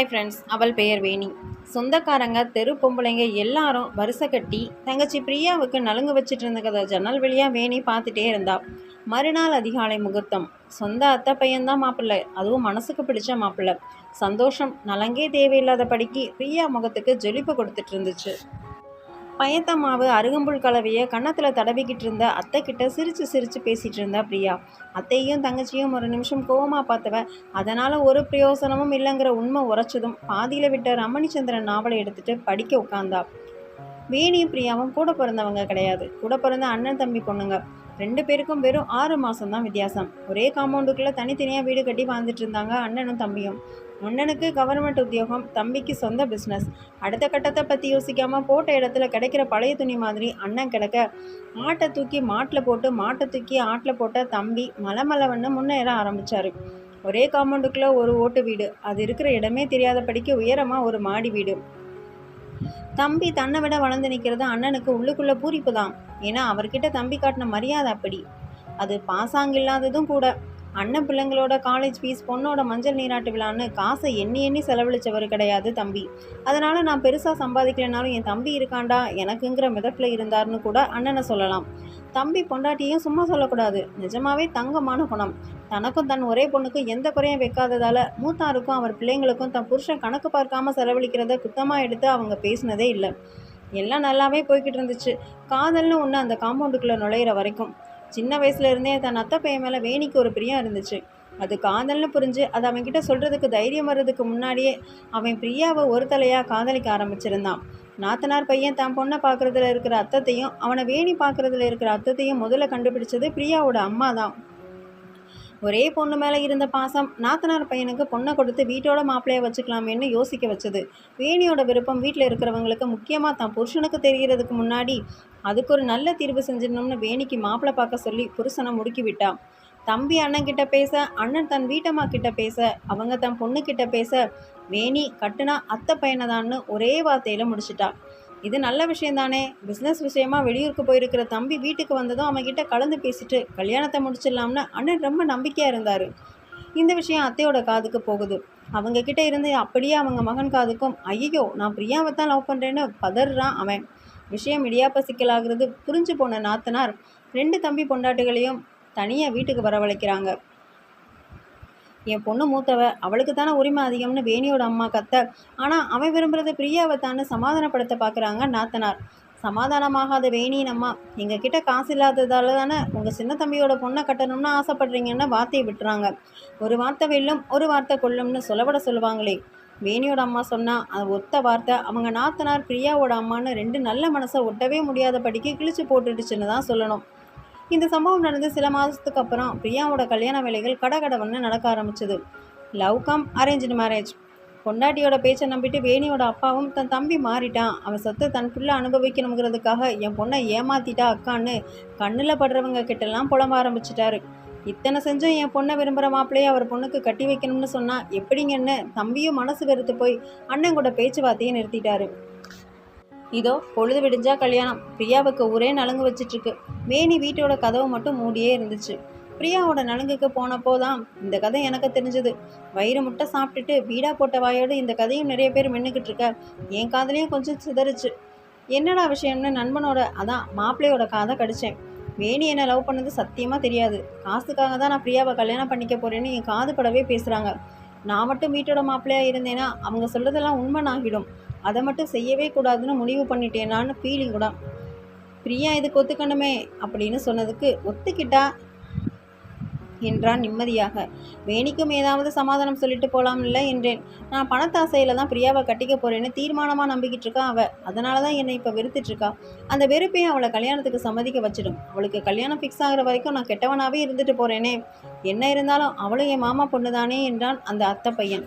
Hi friends அவள் பெயர் வேணி. சொந்தக்காரங்க தெரு பொம்பளைங்க எல்லாரும் வரிசை கட்டி தங்கச்சி பிரியாவுக்கு நலுங்கு வச்சிட்டு இருந்த கதை ஜன்னல் வழியாக வேணி பார்த்துட்டே இருந்தா. மறுநாள் அதிகாலை முகூர்த்தம். சொந்த அத்தை பையன்தான் மாப்பிள்ளை. அதுவும் மனசுக்கு பிடிச்ச மாப்பிள்ளை. சந்தோஷம் நலங்கே தேவையில்லாத படிக்கு பிரியா முகத்துக்கு ஜொலிப்பு கொடுத்துட்டு இருந்துச்சு பயத்த மாவு அருகம்புல் கலவையை கன்னத்தில் தடவிக்கிட்டு இருந்த அத்தை கிட்ட சிரித்து சிரித்து பேசிகிட்டு இருந்தா பிரியா. அத்தையும் தங்கச்சியும் ஒரு நிமிஷம் கோவமாக பார்த்தவ அதனால் ஒரு பிரயோசனமும் இல்லைங்கிற உண்மை உரைச்சதும் பாதியில் விட்ட ரமணிச்சந்திரன் நாவலை எடுத்துட்டு படிக்க உட்காந்தா வேணியும் பிரியாவும் கூட பிறந்தவங்க கிடையாது. கூட பிறந்த அண்ணன் தம்பி பொண்ணுங்க. ரெண்டு பேருக்கும் வெறும் ஆறு மாதம்தான் வித்தியாசம். ஒரே காம்பவுண்டுக்குள்ளே தனித்தனியாக வீடு கட்டி வாழ்ந்துட்டு இருந்தாங்க அண்ணனும் தம்பியும். அண்ணனுக்கு கவர்மெண்ட் உத்தியோகம் தம்பிக்கு சொந்த பிஸ்னஸ் அடுத்த கட்டத்தை பற்றி யோசிக்காமல் போட்ட இடத்துல கிடைக்கிற பழைய துணி மாதிரி அண்ணன் கிடக்க ஆட்டை தூக்கி மாட்டில் போட்டு மாட்டை தூக்கி ஆட்டில் போட்ட தம்பி மலமலவன்னு முன்னேற ஆரம்பித்தார் ஒரே காம்பவுண்டுக்குள்ளே ஒரு ஓட்டு வீடு. அது இருக்கிற இடமே தெரியாதபடிக்கு உயரமாக ஒரு மாடி வீடு. தம்பி தன்னை விட வளர்ந்து நிற்கிறது அண்ணனுக்கு உள்ளுக்குள்ளே பூரிப்பு தான். ஏன்னா அவர்கிட்ட தம்பி காட்டின மரியாதை அப்படி. அது பாசாங்க இல்லாததும் கூட. அண்ணன் பிள்ளைங்களோட காலேஜ் ஃபீஸ் பொண்ணோட மஞ்சள் நீராட்டு விழான்னு காசை எண்ணி எண்ணி செலவழிச்சவர் கிடையாது தம்பி. அதனால் நான் பெருசாக சம்பாதிக்கலைனாலும் என் தம்பி இருக்காண்டா? எனக்குங்கிற மிதப்பில் இருந்தார்னு கூட அண்ணனை சொல்லலாம். தம்பி பொண்டாட்டியும் சும்மா சொல்லக்கூடாது. நிஜமாவே தங்கமான குணம். தனக்கும் தன் ஒரே பொண்ணுக்கும் எந்த குறையும் வைக்காததால் மூத்தாருக்கும் அவர் பிள்ளைங்களுக்கும் தன் புருஷன் கணக்கு பார்க்காம செலவழிக்கிறத குத்தமாக எடுத்து அவங்க பேசினதே இல்லை. எல்லாம் நல்லாவே போய்கிட்டு இருந்துச்சு. காதல்னு ஒன்று அந்த காம்பவுண்டுக்குள்ளே நுழையிற வரைக்கும். சின்ன வயசுல இருந்தே தன் அத்தை பையன் மேலே வேணிக்கு ஒரு பிரியம் இருந்துச்சு. அது காதல்னு புரிஞ்சு அது அவன்கிட்ட சொல்கிறதுக்கு தைரியம் வர்றதுக்கு முன்னாடியே அவன் பிரியாவை ஒரு தலையாக காதலிக்க ஆரம்பிச்சிருந்தான். நாத்தனார் பையன் தான் பொண்ணை பார்க்குறதுல இருக்கிற அத்தத்தையும் அவனை வேணி பார்க்குறதுல இருக்கிற அத்தத்தையும் முதல்ல கண்டுபிடிச்சது பிரியாவோட அம்மா தான் ஒரே பொண்ணு மேலே இருந்த பாசம். நாத்தனார் பையனுக்கு பொண்ணை கொடுத்து வீட்டோட மாப்பிள்ளைய வச்சுக்கலாமேன்னு யோசிக்க வச்சது. வேணியோட விருப்பம் வீட்டில் இருக்கிறவங்களுக்கு முக்கியமாக தான். புருஷனுக்கு தெரிகிறதுக்கு முன்னாடி அதுக்கு ஒரு நல்ல தீர்வு செஞ்சிடணும்னு வேணிக்கு மாப்பிள்ளை பார்க்க சொல்லி புருஷனை முடுக்கி விட்டா. தம்பி அண்ணன் கிட்ட பேச அண்ணன் தன் வீட்டம்மா கிட்ட பேச அவங்க தன் பொண்ணு கிட்ட பேச வேணி கட்டுனா அத்தை பையனைதான்னு ஒரே வார்த்தையில் முடிச்சிட்டா. இது நல்ல விஷயம் தானே பிஸ்னஸ் விஷயமா வெளியூருக்கு போயிருக்கிற தம்பி வீட்டுக்கு வந்ததும் அவன்கிட்ட கலந்து பேசிட்டு கல்யாணத்தை முடிச்சிடலாம்னு அண்ணன் ரொம்ப நம்பிக்கையாக இருந்தார். இந்த விஷயம் அத்தையோட காதுக்கு போகுது. அவங்க கிட்ட இருந்து அப்படியே அவங்க மகன் காதுக்கும் ஐயோ நான் பிரியாவை தான் லவ் பண்ணுறேன்னு பதறான் அவன். விஷயம் இடியாப்ப சிக்கலாகிறது புரிஞ்சு போன நாத்தனார். ரெண்டு தம்பி பொண்டாட்டுகளையும் தனியாக வீட்டுக்கு வரவழைக்கிறாங்க. என் பொண்ணு மூத்தவ அவளுக்கு தானே உரிமை அதிகம்னு வேணியோட அம்மா கத்த. ஆனால் அவன் விரும்புறது பிரியாவை தானே சமாதானப்படுத்த பார்க்குறாங்க நாத்தனார். சமாதானமாகாத வேணியின் அம்மா எங்கள் கிட்ட காசு இல்லாததால தானே உங்கள் சின்ன தம்பியோட பொண்ணை கட்டணும்னு ஆசைப்படுறீங்கன்னு வார்த்தையை விட்டுறாங்க. ஒரு வார்த்தை வெல்லும் ஒரு வார்த்தை கொல்லும்னு சொல்லப்பட சொல்லுவாங்களே. வேணியோட அம்மா சொன்னால் அது ஒத்த வார்த்தை. அவங்க நாத்தனார் பிரியாவோட அம்மான்னு ரெண்டு நல்ல மனசை ஒட்டவே முடியாதபடிக்கு கிழிச்சு போட்டுடுச்சுன்னு தான் சொல்லணும். இந்த சம்பவம் நடந்து சில மாதத்துக்கு அப்புறம் பிரியாவோட கல்யாண வேலைகள் கடகடவன்னு நடக்க ஆரம்பிச்சது. லவ் கம் அரேஞ்சு மேரேஜ் பொண்டாட்டியோட பேச்சை நம்பிட்டு வேணியோட அப்பாவும் தன் தம்பி மாறிட்டான். அவன் சொத்து தன் புள்ள அனுபவிக்கணுங்கிறதுக்காக என் பொண்ணை ஏமாத்திட்டா அக்கான்னு கண்ணில் படுறவங்க கிட்டலாம் புலம்ப ஆரம்பிச்சிட்டாரு. இத்தனை செஞ்சும் என் பொண்ணை விரும்புகிற மாப்பிள்ளையே அவர் பொண்ணுக்கு கட்டி வைக்கணும்னு சொன்னால் எப்படிங்கன்னு தம்பியும் மனசு வெறுத்து போய் அண்ணன் கூட பேச்சுவார்த்தையை நிறுத்திட்டாரு. இதோ பொழுது விடிஞ்சா கல்யாணம். பிரியாவுக்கு ஒரே நலுங்கு வச்சிட்ருக்கு. மேனி வீட்டோட கதவு மட்டும் மூடியே இருந்துச்சு. பிரியாவோட நலுங்குக்கு போனப்போ தான் இந்த கதை எனக்கு தெரிஞ்சது. வயிறு முட்டை சாப்பிட்டுட்டு வீடா போட்ட வாயோடு இந்த கதையும் நிறைய பேர் மின்னுக்கிட்டு இருக்க என் காதலையும் கொஞ்சம் சிதறிச்சு. என்னடா விஷயம்னு நண்பனோட அதான் மாப்பிள்ளையோட காதை கடிச்சேன். வேணி என்னை லவ் பண்ணது சத்தியமாக தெரியாது. காசுக்காக தான் நான் பிரியாவை கல்யாணம் பண்ணிக்க போகிறேன்னு என் காது படவே பேசுகிறாங்க நான் மட்டும் வீட்டோட மாப்பிள்ளையாக இருந்தேன்னா அவங்க சொல்கிறதெல்லாம் உண்மை ஆகிடும் அதை மட்டும் செய்யவே கூடாதுன்னு முடிவு பண்ணிட்டேனான்னு ஃபீலிங் கூட. பிரியா இதுக்கு ஒத்துக்கணுமே அப்படின்னு சொன்னதுக்கு ஒத்துக்கிட்டா என்றான் நிம்மதியாக. வேணிக்கும் ஏதாவது சமாதானம் சொல்லிட்டு போலாம்ல என்றேன். நான் பணத்தாசையில் தான் பிரியாவை கட்டிக்க போறேன்னு தீர்மானமாக நம்பிக்கிட்டு இருக்கா அவள் அதனால தான் என்னை இப்போ வெறுத்துட்டு இருக்கா. அந்த வெறுப்பையும் அவளை கல்யாணத்துக்கு சம்மதிக்க வச்சிடும். அவளுக்கு கல்யாணம் ஃபிக்ஸ் ஆகிற வரைக்கும் நான் கெட்டவனாகவே இருந்துட்டு போகிறேனே என்ன இருந்தாலும் அவளும் என் மாமா பொண்ணு தானே என்றான் அந்த அத்தை பையன்.